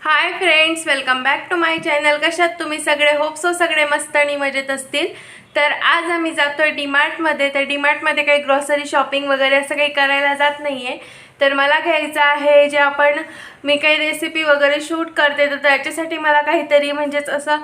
Hi friends welcome back to my channel कशात तुम्ही सगळे? होपसो सगळे मस्त आणि मजेत असतील. तर आज आम्ही जातो आहे डीमार्टमध्ये तर डीमार्टमध्ये काही ग्रॉसरी शॉपिंग वगैरे असं काही करायला जात नाही आहे तर मला घ्यायचं आहे जे आपण मी काही रेसिपी वगैरे शूट करते तर त्याच्यासाठी मला काहीतरी म्हणजेच असं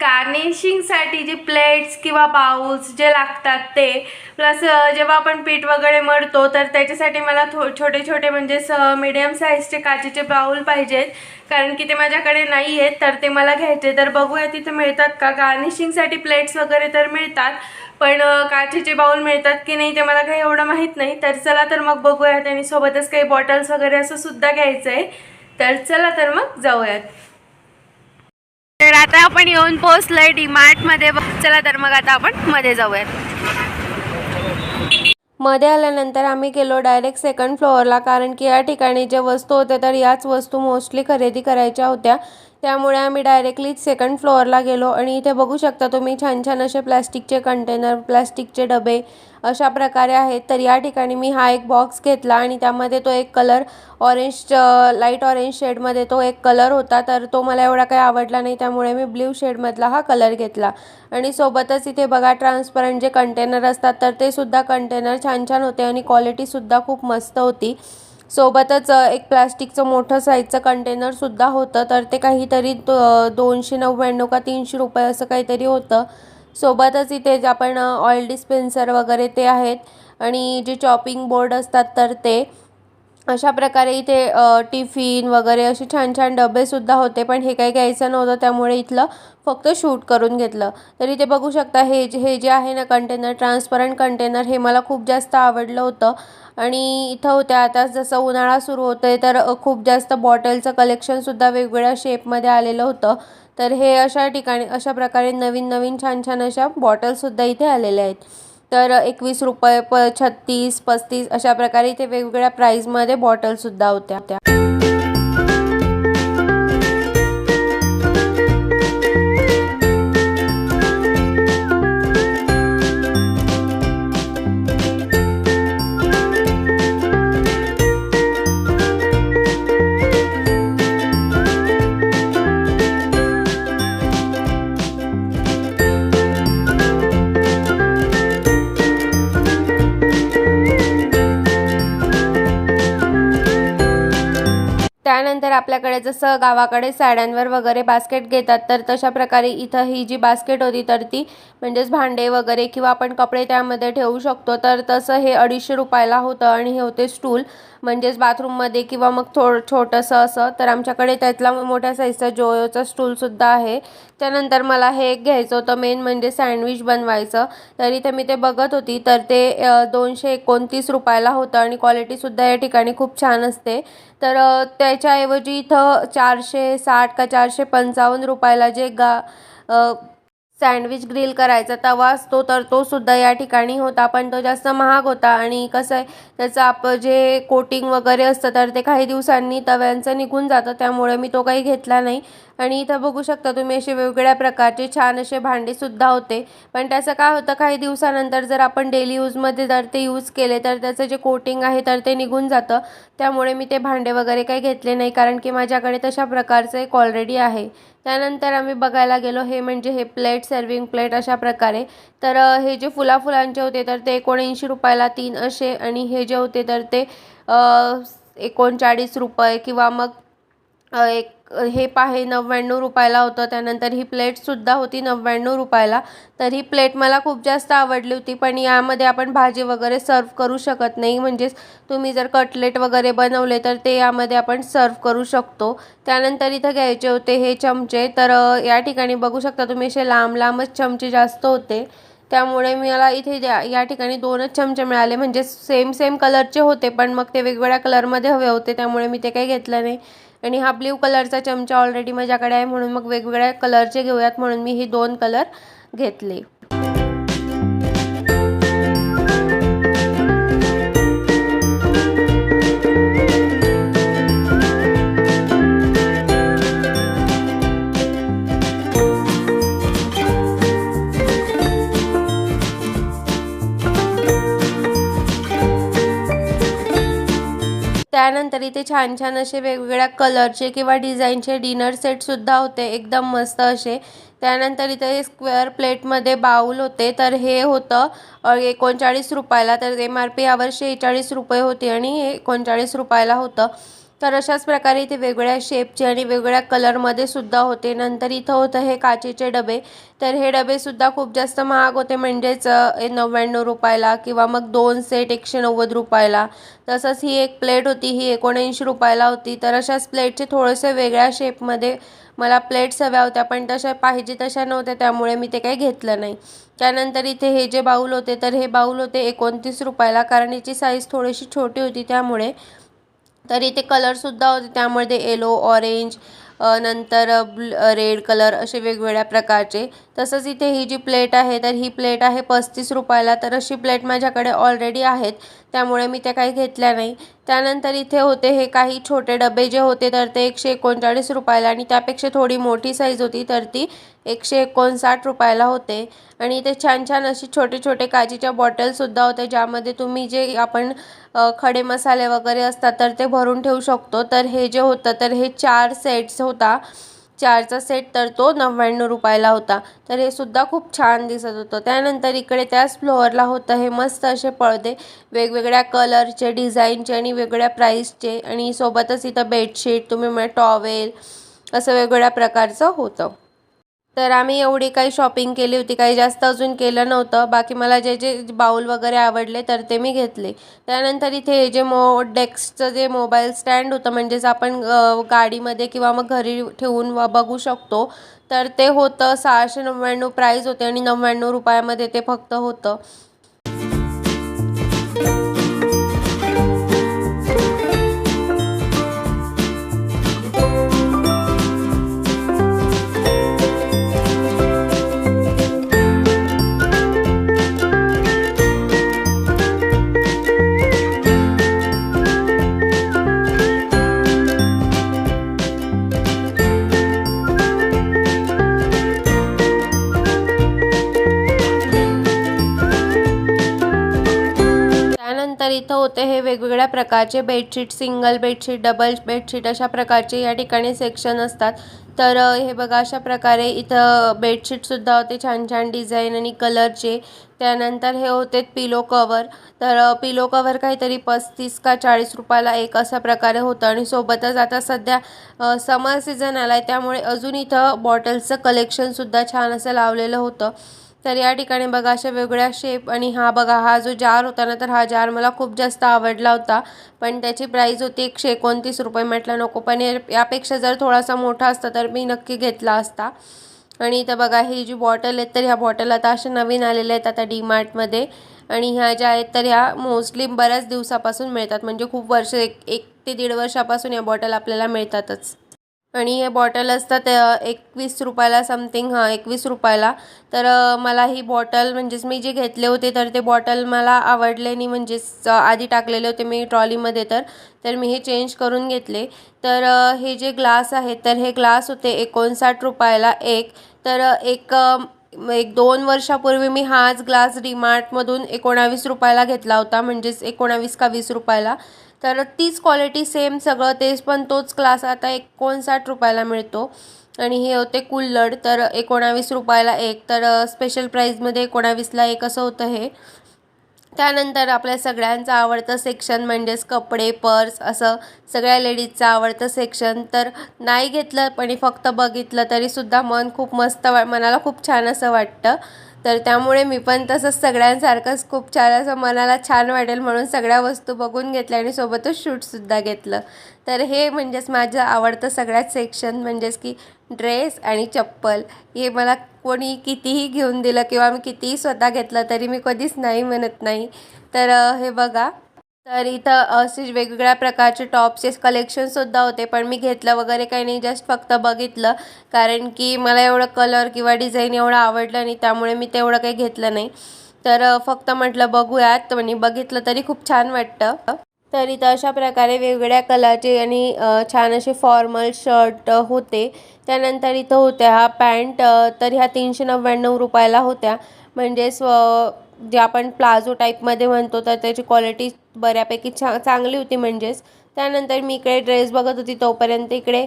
गार्निशिंगसाठी जे प्लेट्स किंवा बाउल्स जे लागतात ते प्लस जेव्हा आपण पीठ वगैरे मळतो तर त्याच्यासाठी मला थो छोटे छोटे म्हणजे स मिडियम साईजचे काचेचे बाउल पाहिजेत. कारण की ते माझ्याकडे नाही आहेत तर ते मला घ्यायचे. तर बघूया तिथे मिळतात का? गार्निशिंगसाठी प्लेट्स वगैरे तर मिळतात पण काचेचे बाउल मिळतात की नाही ते मला काही एवढं माहीत नाही. तर चला तर मग बघूयात आणि सोबतच काही बॉटल्स वगैरे असं सुद्धा घ्यायचं आहे तर चला तर मग जाऊयात. तर आता आपण येऊन पोहोचलोय डीमार्टमध्ये. चला तर मग आता आपण मध्ये जाऊयात. मध्ये आल्यानंतर आम्ही गेलो डायरेक्ट सेकंड फ्लोअरला कारण की या ठिकाणी ज्या वस्तू होत्या तर याच वस्तू मोस्टली खरेदी करायच्या होत्या. त्यामुळे आम्ही डायरेक्टली सेकंड फ्लोअरला गेलो. आणि इथे बघू शकता तुम्ही छान छान असे प्लॅस्टिकचे कंटेनर प्लॅस्टिकचे डबे अशा प्रकारे आहेत. तर या ठिकाणी मी हा एक बॉक्स घेतला आणि त्यामध्ये तो एक कलर ऑरेंज लाइट ऑरेंज शेडमध्ये तो एक कलर होता. तर तो मला एवढा काही आवडला नाही. त्यामुळे मी ब्ल्यू शेडमधला हा कलर घेतला. आणि सोबतच इथे बघा ट्रान्सपरंट जे कंटेनर असतात तर ते सुद्धा कंटेनर छान छान होते आणि क्वालिटीसुद्धा खूप मस्त होती. सोबतच एक प्लास्टिकचं मोठं साईजचं कंटेनरसुद्धा होतं. तर ते काहीतरी दोनशे नव्याण्णव का तीनशे रुपये असं काहीतरी होतं. सोबतच इथे जे आपण ऑइल डिस्पेन्सर वगैरे ते आहेत आणि जे चॉपिंग बोर्ड असतात तर ते. अशा प्रकारे इथे टिफिन वगैरे असे छान छान डबेसुद्धा होते. पण हे काही घ्यायचं नव्हतं. त्यामुळे इथलं फक्त शूट करून घेतलं. तर इथे बघू शकता हे जे हे जे आहे ना कंटेनर ट्रान्सपरंट कंटेनर हे मला खूप जास्त आवडलं होतं. आणि इथं होत्या आता जसं उन्हाळा सुरू होतं आहे तर खूप जास्त बॉटलचं कलेक्शनसुद्धा वेगवेगळ्या शेपमध्ये आलेलं होतं. तर हे अशा ठिकाणी अशा प्रकारे नवीन नवीन छान छान अशा बॉटलसुद्धा इथे आलेल्या आहेत. तर एकवीस रुपये प छत्तीस पस्तीस अशा प्रकारे इथे वेगवेगळ्या प्राईजमध्ये बॉटलसुद्धा होत्या. त्या त्यानंतर आपल्याकडे जसं गावाकडे साड्यांवर वगैरे बास्केट घेतात तर तशा प्रकारे इथं ही जी बास्केट होती तर ती म्हणजेच भांडे वगैरे किंवा आपण कपडे त्यामध्ये ठेवू शकतो. तर तसं हे अडीचशे रुपयाला होतं आणि हे होते स्टूल म्हणजेच बाथरूममध्ये किंवा मग थोडं छोटंसं असं तर आमच्याकडे त्यातला मोठ्या साईजचा जोयोचा स्टूलसुद्धा आहे. त्यानंतर मला हे एक घ्यायचं होतं मेन म्हणजे सँडविच बनवायचं. तर इथे मी ते बघत होती तर ते दोनशे एकोणतीस रुपयाला होतं आणि क्वालिटीसुद्धा या ठिकाणी खूप छान असते. तर त्याच्याऐवजी इथं चारशे साठ का चारशे पंचावन्न रुपयाला जे गा सँडविच ग्रिल करायचा तवा असतो तर तो सुद्धा या ठिकाणी होता. पण तो जास्त महाग होता आणि कसं आहे त्याचं आप जे कोटिंग वगैरे असतं तर ते काही दिवसांनी तव्यांचं निघून जातं. त्यामुळे मी तो काही घेतला नाही. आणि इथं बघू शकता तुम्ही असे वेगवेगळ्या प्रकारचे छान असे भांडेसुद्धा होते. पण त्याचं काय होतं काही दिवसानंतर जर आपण डेली यूजमध्ये जर ते यूज केले तर त्याचं जे कोटिंग आहे तर ते निघून जातं. त्यामुळे मी ते भांडे वगैरे काही घेतले नाही कारण की माझ्याकडे तशा प्रकारचं एक ऑलरेडी आहे. त्यानंतर आम्ही बघायला गेलो हे म्हणजे हे प्लेट सर्विंग प्लेट अशा प्रकारे. तर हे जे फुला फुलांचे होते तर ते एकोणऐंशी रुपयाला तीन असे आणि हे जे होते तर ते एकोणचाळीस रुपये किंवा मग एक हे पाहे नव्याण्णव रुपयाला होतं. त्यानंतर ही प्लेटसुद्धा होती नव्याण्णव रुपयाला. तर ही प्लेट मला खूप जास्त आवडली होती पण यामध्ये आपण भाजी वगैरे सर्व करू शकत नाही. म्हणजेच तुम्ही जर कटलेट वगैरे बनवले तर ते यामध्ये आपण सर्व करू शकतो. त्यानंतर इथं घ्यायचे होते हे चमचे. तर या ठिकाणी बघू शकता तुम्ही असे लांब लांबच चमचे जास्त होते. त्यामुळे मला इथे या ठिकाणी दोनच चमचे मिळाले. म्हणजे सेम सेम कलरचे होते पण मग ते वेगवेगळ्या कलरमध्ये हवे होते. त्यामुळे मी ते काही घेतलं नाही. आणि हा ब्ल्यू कलरचा चमचा ऑलरेडी माझ्याकडे आहे म्हणून मग वेगवेगळ्या कलरचे घेऊयात म्हणून मी ही दोन कलर घेतले. त्यानंतर इथे छान छान असे वेगवेगळ्या कलरचे किंवा डिझाईनचे डिनर सेटसुद्धा होते एकदम मस्त असे. त्यानंतर इथे स्क्वेअर प्लेटमध्ये बाऊल होते तर हे होतं एकोणचाळीस रुपयाला तर एम आर पी यावर शेहेचाळीस रुपये होते आणि हे एकोणचाळीस रुपयाला होतं. तर अशाच प्रकारे इथे वेगवेगळ्या शेपचे आणि वेगवेगळ्या कलरमध्ये सुद्धा होते. नंतर इथं होतं हे काचेचे डबे. तर हे डबेसुद्धा खूप जास्त महाग होते. म्हणजेच नव्याण्णव रुपयाला किंवा मग दोन सेट एकशे नव्वद रुपयाला. तसंच ही एक प्लेट होती. ही एकोणऐंशी रुपयाला होती. तर अशाच प्लेटचे थोडेसे वेगळ्या शेपमध्ये मला प्लेट्स हव्या होत्या. पण तशा पाहिजे तशा नव्हत्या. त्यामुळे मी ते काही घेतलं नाही. त्यानंतर इथे हे जे बाऊल होते तर हे बाऊल होते एकोणतीस रुपयाला. कारण याची साईज थोडीशी छोटी होती. त्यामुळे तर इथे कलरसुद्धा होते. त्यामध्ये येलो ऑरेंज नंतर ब्ल रेड कलर असे वेगवेगळ्या प्रकारचे. तसंच इथे ही जी प्लेट आहे तर ही प्लेट आहे पस्तीस रुपयाला. तर अशी प्लेट माझ्याकडे ऑलरेडी आहेत. त्यामुळे मी त्या काही घेतल्या नाही. त्यानंतर इथे होते हे काही छोटे डबे जे होते तर ते एकशे एकोणचाळीस रुपयाला आणि त्यापेक्षा थोडी मोठी साईज होती तर ती एकशे एकोणसाठ रुपयाला होते. आणि इथे छान छान अशी छोटे छोटे काचेच्या बॉटलसुद्धा होत्या ज्यामध्ये तुम्ही जे आपण खडे मसाले वगैरे असतात तर ते भरून ठेवू शकतो. तर हे जे होतं तर हे चार सेट्स होता. चारचा सेट तर तो नव्याण्णव रुपयाला होता. तर हे सुद्धा खूप छान दिसत होतं. त्यानंतर इकडे त्याच फ्लोअरला होतं हे मस्त असे पडदे. वेगवेगळ्या कलरचे डिझाईनचे आणि वेगळ्या प्राईसचे आणि सोबतच इथं बेडशीट तुम्ही टॉवेल असं वेगवेगळ्या प्रकारचं होतं. तर आम्ही एवढी काही शॉपिंग केली होती काही जास्त अजून केलं नव्हतं. बाकी मला जे जे बाऊल वगैरे आवडले तर ते मी घेतले. त्यानंतर इथे जे मो डेस्कचं जे मोबाईल स्टँड होतं म्हणजेच आपण गाडीमध्ये किंवा मग घरी ठेवून बघू शकतो तर ते होतं सहाशे नव्याण्णव प्राईज होते आणि नव्याण्णव रुपयामध्ये ते फक्त होतं. इथं होते हे वेगवेगळ्या प्रकारचे bedsheet single bedsheet double bedsheet अशा प्रकारचे या ठिकाणी सेक्शन असतात. तर हे बघा अशा प्रकारे इथं बेडशीटसुद्धा होते छान छान डिझाईन आणि कलरचे. त्यानंतर हे होते पिलो कवर तर पिलो कवर काहीतरी पस्तीस का चाळीस रुपयाला एक असा प्रकारे होतं आणि सोबतच आता सध्या समर सीझन आला आहे त्यामुळे अजून इथं बॉटल्सचं कलेक्शनसुद्धा छान असं लावलेलं होतं. तर या ठिकाणी बघा अशा वेगळ्या शेप आणि हा बघा हा जो जार होता ना तर हा जार मला खूप जास्त आवडला होता. पण त्याची प्राईज होती एकशे एकोणतीस रुपये. म्हटलं नको पण यापेक्षा जर थोडासा मोठा असता तर मी नक्की घेतला असता. आणि इथं बघा ही जी बॉटल आहेत तर ह्या बॉटल आता अशा नवीन आलेल्या आहेत आता डीमार्टमध्ये आणि ह्या ज्या आहेत तर ह्या मोस्टली बऱ्याच दिवसापासून मिळतात. म्हणजे खूप वर्ष एक एक ते दीड वर्षापासून या बॉटल आपल्याला मिळतातच. आणि हे बॉटल असतात एकवीस रुपयाला समथिंग हां एकवीस रुपयाला. तर मला ही बॉटल म्हणजेच मी जे घेतले होते तर ते बॉटल मला आवडले नाही म्हणजेच आधी टाकलेले होते मी ट्रॉलीमध्ये तर तर मी हे चेंज करून घेतले. तर हे जे ग्लास आहेत तर हे ग्लास होते एकोणसाठ रुपयाला एक. तर एक एक दोन वर्षापूर्वी मी हाच ग्लास डीमार्टमधून एकोणावीस रुपयाला घेतला होता म्हणजेच एकोणावीस का वीस रुपयाला. तर तीच क्वालिटी सेम सगळं तेच पण तोच ग्लास आता एकोणसाठ रुपयाला मिळतो. आणि हे होते कुल्लड तर एकोणावीस रुपयाला एक. तर स्पेशल प्राईजमध्ये एकोणावीसला एक असं होतं हे. त्यानंतर आपल्या सगळ्यांचं आवडतं सेक्शन म्हणजेच कपडे पर्स असं सगळ्या लेडीजचं आवडतं सेक्शन तर नाही घेतलं पण फक्त बघितलं तरीसुद्धा मन खूप मस्त वा मनाला खूप छान असं वाटतं. तर त्यामुळे मी पण तसंच सगळ्यांसारखंच खूप छान असं मनाला छान वाटेल म्हणून सगळ्या वस्तू बघून घेतल्या आणि सोबतच शूटसुद्धा घेतलं. तर हे म्हणजेच माझं आवडतं सगळ्यात सेक्शन म्हणजेच की ड्रेस आणि चप्पल. हे मला कोणी कितीही घेऊन दिलं किंवा मी कितीही स्वतः घेतलं तरी मी कधीच नाही म्हणत नाही. तर हे बघा. तर इथं असे वेगवेगळ्या प्रकारचे टॉपचे कलेक्शनसुद्धा होते पण मी घेतलं वगैरे काही नाही जस्ट फक्त बघितलं. कारण की मला एवढं कलर किंवा डिझाईन एवढं आवडलं नाही त्यामुळे मी तेवढं काही घेतलं नाही. तर फक्त म्हटलं बघूयात. म्हणजे बघितलं तरी खूप छान वाटतं. तर इथं अशा प्रकारे वेगवेगळ्या कलरचे आणि छान असे फॉर्मल शर्ट होते. त्यानंतर इथं होत्या हा पॅन्ट तर ह्या तीनशे नव्याण्णव रुपयाला होत्या. म्हणजेच स्व जे आपण प्लाझो टाईपमध्ये म्हणतो तर त्याची क्वालिटी बऱ्यापैकी छा चांगली होती म्हणजेच. त्यानंतर मी इकडे ड्रेस बघत होती तोपर्यंत इकडे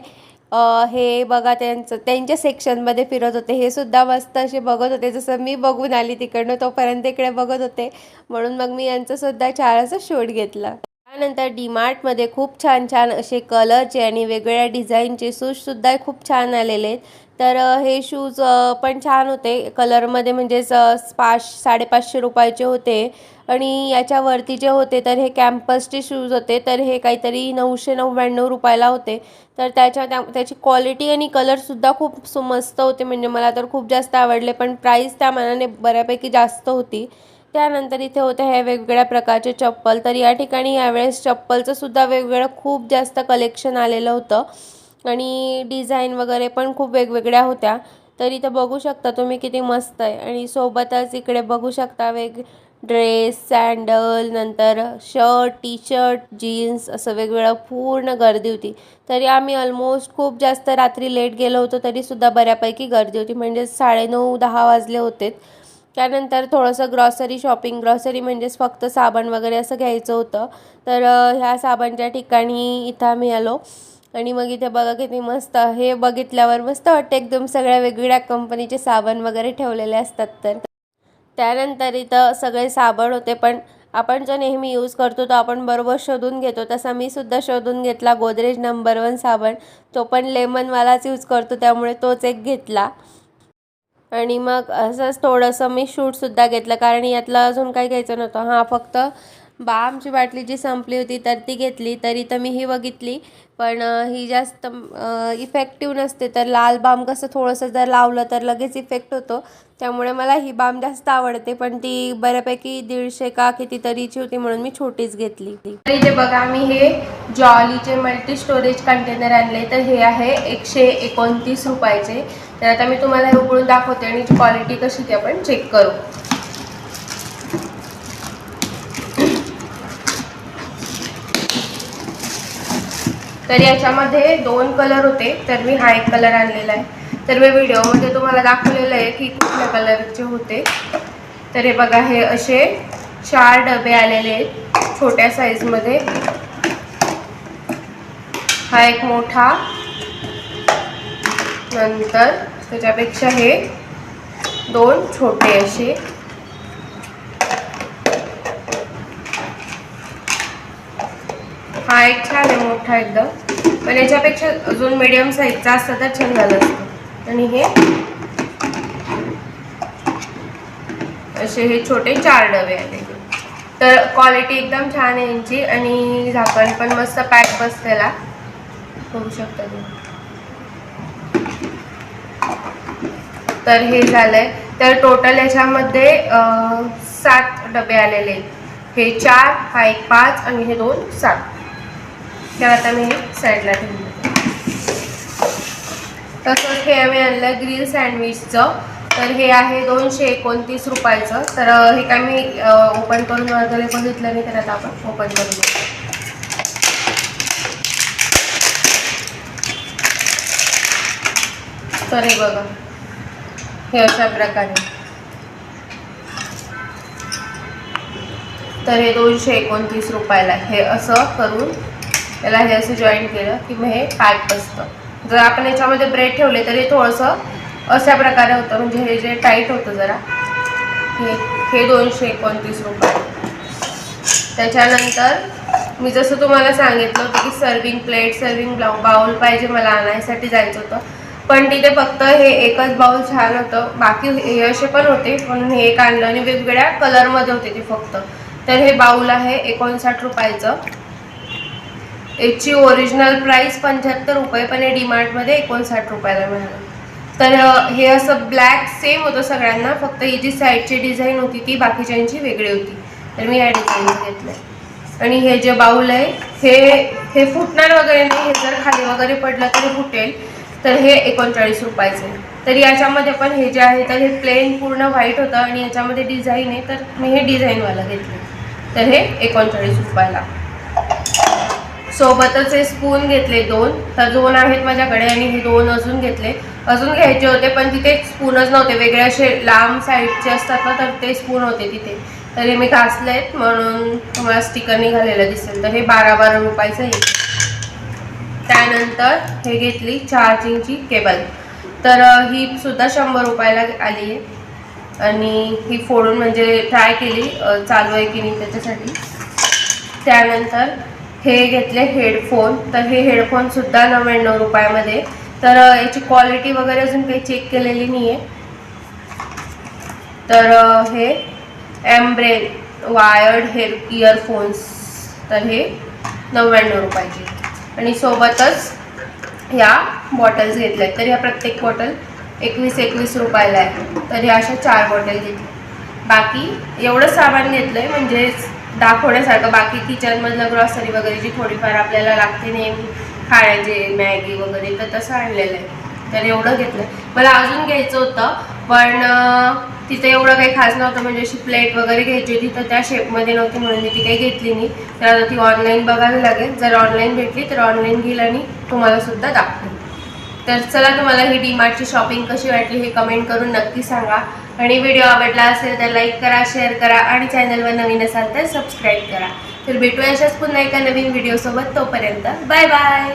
हे बघा त्यांचं त्यांच्या सेक्शनमध्ये फिरत होते. हे सुद्धा मस्त असे बघत होते जसं मी बघून आली तिकडनं तोपर्यंत इकडे बघत होते. म्हणून मग मी यांचंसुद्धा छान असं शूट घेतलं. त्यानंतर डीमार्टमध्ये खूप छान छान असे कलरचे आणि वेगवेगळ्या डिझाईनचे सूजसुद्धा खूप छान आलेले आहेत. तर हे शूज पण छान होते. कलरमध्ये म्हणजेच पाच साडेपाचशे रुपयाचे होते. आणि याच्यावरती जे होते तर हे कॅम्पसचे शूज होते. तर हे काहीतरी नऊशे नव्याण्णव रुपयाला होते. तर त्याच्या त्या त्याची क्वालिटी आणि कलरसुद्धा खूप सु मस्त होते. म्हणजे मला तर खूप जास्त आवडले. पण प्राईस त्या मानाने बऱ्यापैकी जास्त होती. त्यानंतर इथे होते हे वेगवेगळ्या प्रकारचे चप्पल. तर या ठिकाणी यावेळेस चप्पलचं सुद्धा वेगवेगळं खूप जास्त कलेक्शन आलेलं होतं. आणि डिझाईन वगैरे पण खूप वेगवेगळ्या होत्या. तर इथं बघू शकता तुम्ही किती मस्त आहे. आणि सोबतच इकडे बघू शकता वेग ड्रेस सँडल नंतर शर्ट टी शर्ट जीन्स असं वेगवेगळं पूर्ण गर्दी होती. तरी आम्ही ऑलमोस्ट खूप जास्त रात्री लेट गेलो होतो तरीसुद्धा बऱ्यापैकी गर्दी होती. म्हणजे साडेनऊ दहा वाजले होते. त्यानंतर थोडंसं ग्रॉसरी शॉपिंग ग्रॉसरी म्हणजेच फक्त साबण वगैरे असं घ्यायचं होतं. तर ह्या साबणच्या ठिकाणी इथं आम्ही आलो. आणि मग इथे बघा किती मस्त हे बघितल्यावर मस्त वाटतं. एकदम सगळ्या वेगवेगळ्या कंपनीचे साबण वगैरे ठेवलेले असतात तर. त्यानंतर इथं सगळे साबण होते पण आपण जो नेहमी यूज करतो तो आपण बरोबर शोधून घेतो. तसा मी सुद्धा शोधून घेतला गोदरेज नंबर वन साबण. तो पण लेमनवालाच यूज करतो त्यामुळे तोच एक घेतला. आणि मग असंच थोडंसं मी शूटसुद्धा घेतलं कारण यातलं अजून काही घ्यायचं नव्हतं. हां फक्त बामची बाटली जी संपली होती तर ती घेतली तरी तर मी ही बघितली. पण ही जास्त इफेक्टिव्ह नसते तर लाल बाम कसं थोडंसं जर लावलं तर लगेच इफेक्ट होतो. त्यामुळे मला ही बाम जास्त आवडते पण ती बऱ्यापैकी दीडशे का कितीतरीची होती म्हणून मी छोटीच घेतली. तर इथे बघा मी हे जॉलीचे मल्टी स्टोरेज कंटेनर आणले तर हे आहे एकशे एकोणतीस रुपयाचे. तर आता मी तुम्हाला हे उघडून दाखवते आणि क्वालिटी कशी ती आपण चेक करू. तर याच्यामध्ये दोन कलर होते तर मी हा एक कलर आणलेला आहे. तर मी व्हिडिओमध्ये तुम्हाला दाखवलेलं आहे की कुठल्या कलरचे होते. तर हे बघा हे असे चार डबे आलेले आहेत छोट्या साईजमध्ये हा एक मोठा. नंतर त्याच्यापेक्षा हे दोन छोटे असे. हा एक छान आहे मोठा एकदम. पण याच्यापेक्षा अजून मिडियम साईजचा असता तर छान झालं असतं. आणि हे? असे हे छोटे चार डबे आले तर क्वालिटी एकदम छान आहे यांची. आणि झाकण पण मस्त पॅक बसतेला बघू शकता तुम्ही. तर हे झालंय. तर टोटल याच्यामध्ये सात डबे आलेले आहेत. हे चार हा एक पाच आणि हे दोन सात. तर आता मी हे साईडला ठेवलं तसंच हे आम्ही आणलं ग्रीन सँडविचचं तर हे आहे दोनशे एकोणतीस रुपयाचं. तर हे काय मी ओपन करून वगैरे बघितलं नाही तर आता आपण ओपन करून घेऊ तर हे बघा. हे अशा प्रकारे. तर हे दोनशे एकोणतीस रुपयाला हे असं करून याला हे असं जॉईन केलं की मग हे पॅक बसतं जर आपण याच्यामध्ये ब्रेड ठेवले तर हे थोडंसं अशा प्रकारे होतं. म्हणजे हे जे टाईट होतं जरा हे हे दोनशे एकोणतीस रुपये. त्याच्यानंतर मी जसं तुम्हाला सांगितलं होतं की सर्विंग प्लेट सर्विंग बाउल पाहिजे मला आणायसाठी जायचं होतं. पण तिथे फक्त हे एकच बाउल छान होतं. बाकी हे असे पण होते म्हणून हे एक आणलं आणि वेगवेगळ्या कलरमध्ये होते ते फक्त. तर हे बाऊल आहे एकोणसाठ रुपयाचं. याची ओरिजिनल प्राईस पंच्याहत्तर रुपये पण हे डीमार्टमध्ये एकोणसाठ रुपयाला मिळालं. तर हे असं ब्लॅक सेम होतं सगळ्यांना फक्त ही जी साईडची डिझाईन होती ती बाकीच्यांची वेगळी होती. तर मी ह्या डिझाईन घेतलं. आणि हे जे बाऊल आहे हे हे फुटणार वगैरे नाही हे जर खाली वगैरे पडलं तरी फुटेल. तर हे एकोणचाळीस रुपयाचे आहे. तर याच्यामध्ये पण हे जे आहे तर हे प्लेन पूर्ण व्हाईट होतं आणि याच्यामध्ये डिझाईन आहे तर मी हे डिझाईनवालं घेतलं. तर हे एकोणचाळीस रुपयाला. सोबतच हे स्पून घेतले दोन. तर दोन आहेत माझ्याकडे आणि हे दोन अजून घेतले. अजून घ्यायचे होते पण तिथे स्पूनच नव्हते. वेगळे असे लांब साईडचे असतात ना तर ते स्पून होते तिथे. तर हे मी आहेत म्हणून तुम्हाला स्टिकर निघालेलं दिसेल. तर हे बारा बारा रुपयाचं आहे. त्यानंतर हे घेतली चार्जिंगची केबल तर ही सुद्धा शंभर रुपयाला आली आहे. आणि ही फोडून म्हणजे ट्राय केली चालू आहे की नाही त्याच्यासाठी. त्यानंतर हे घेतले हेडफोन. तर हे हेडफोनसुद्धा नव्याण्णव रुपयामध्ये. तर याची क्वालिटी वगैरे अजून काही चेक केलेली नाही आहे तर हे एम्ब्रेन वायर्ड हेअर इयरफोन्स तर हे नव्याण्णव रुपयाचे. आणि सोबतच ह्या बॉटल्स घेतल्या तर ह्या प्रत्येक बॉटल एकवीस एकवीस रुपयाला आहे. तर ह्या अशा चार बॉटल घेतल्या बाकी एवढं सामान घेतलं आहे म्हणजेच दाखवण्यासारखं. बाकी किचनमधलं ग्रॉसरी वगैरे जी थोडीफार आपल्याला लागते नेहमी खाण्याचे मॅगी वगैरे तर तसं आणलेलं आहे. तर एवढं घेतलं. मला अजून घ्यायचं होतं पण तिथं एवढं काही खास नव्हतं. म्हणजे अशी प्लेट वगैरे घ्यायची होती तर त्या शेपमध्ये नव्हती म्हणून मी ती काही घेतली नाही. तर आता ती ऑनलाईन बघावी लागेल. जर ऑनलाईन भेटली तर ऑनलाईन घेईल आणि तुम्हाला सुद्धा दाखवेल. तर चला तुम्हाला ही डीमार्टची शॉपिंग कशी वाटली हे कमेंट करून नक्की सांगा. आणि व्हिडिओ आवडला असेल तर लाईक करा शेअर करा आणि चॅनलवर नवीन असाल तर सबस्क्राईब करा. तर भेटूया अशाच पुन्हा एका नवीन व्हिडिओसोबत तोपर्यंत. Bye bye